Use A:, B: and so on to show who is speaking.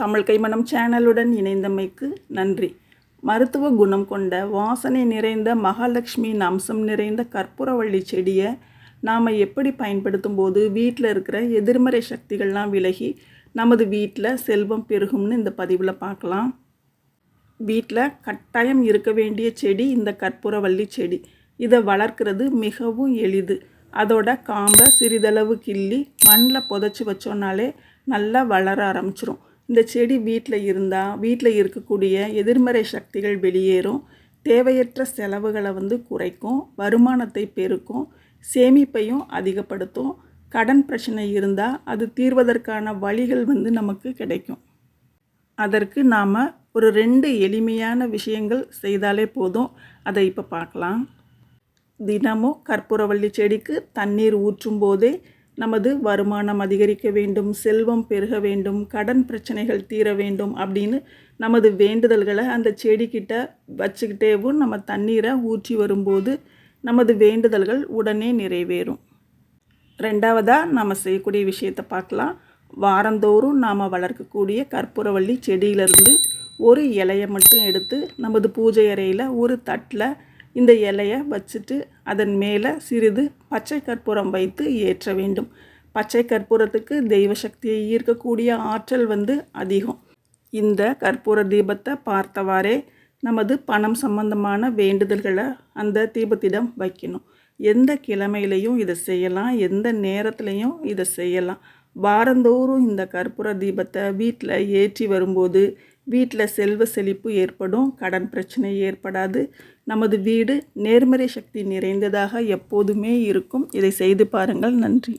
A: தமிழ் கைமணம் சேனலுடன் இணைந்தமைக்கு நன்றி. மருத்துவ குணம் கொண்ட வாசனை நிறைந்த மகாலட்சுமியின் அம்சம் நிறைந்த கற்பூரவள்ளி செடியை நாம் எப்படி பயன்படுத்தும் போது வீட்டில் இருக்கிற எதிர்மறை சக்திகள்லாம் விலகி நமது வீட்டில் செல்வம் பெருகும்னு இந்த பதிவில் பார்க்கலாம். வீட்டில் கட்டாயம் இருக்க வேண்டிய செடி இந்த கற்பூரவள்ளி செடி. இதை வளர்க்குறது மிகவும் எளிது. அதோட காம்பை சிறிதளவு கிள்ளி மண்ணில் புதைச்சி வச்சோன்னாலே நல்லா வளர ஆரம்பிச்சிரும். இந்த செடி வீட்டில் இருந்தால் வீட்டில் இருக்கக்கூடிய எதிர்மறை சக்திகள் வெளியேறும். தேவையற்ற செலவுகளை வந்து குறைக்கும் வருமானத்தை பெருக்கும் சேமிப்பையும் அதிகப்படுத்தும். கடன் பிரச்சனை இருந்தால் அது தீர்வதற்கான வழிகள் வந்து நமக்கு கிடைக்கும். அதற்கு நாம் ஒரு ரெண்டு எளிமையான விஷயங்கள் செய்தாலே போதும். அதை இப்போ பார்க்கலாம். தினமும் கற்பூரவள்ளி செடிக்கு தண்ணீர் ஊற்றும் போதே நமது வருமானம் அதிகரிக்க வேண்டும் செல்வம் பெருக வேண்டும் கடன் பிரச்சனைகள் தீர வேண்டும் அப்படின்னு நமது வேண்டுதல்களை அந்த செடிக்கிட்ட வச்சுக்கிட்டேவும் நம்ம தண்ணீரை ஊற்றி வரும்போது நமது வேண்டுதல்கள் உடனே நிறைவேறும். ரெண்டாவதாக நம்ம செய்யக்கூடிய விஷயத்தை பார்க்கலாம். வாரந்தோறும் நாம் வளர்க்கக்கூடிய கற்பூரவள்ளி செடியிலிருந்து ஒரு இலையை மட்டும் எடுத்து நமது பூஜை அறையில் ஒரு தட்டில் இந்த இலையை வச்சுட்டு அதன் மேலே சிறிது பச்சை கற்பூரம் வைத்து ஏற்ற வேண்டும். பச்சை கற்பூரத்துக்கு தெய்வ சக்தியை ஈர்க்கக்கூடிய ஆற்றல் வந்து அதிகம். இந்த கற்பூர தீபத்தை பார்த்தவாறே நமது பணம் சம்பந்தமான வேண்டுதல்களை அந்த தீபத்திடம் வைக்கணும். எந்த கிழமையிலையும் இதை செய்யலாம் எந்த நேரத்துலையும் இதை செய்யலாம். வாரந்தோறும் இந்த கற்பூர தீபத்தை வீட்டில் ஏற்றி வரும்போது வீட்டில் செல்வ செழிப்பு ஏற்படும் கடன் பிரச்சனை ஏற்படாது. நமது வீடு நேர்மறை சக்தி நிறைந்ததாக எப்போதுமே இருக்கும். இதை செய்து பாருங்கள். நன்றி.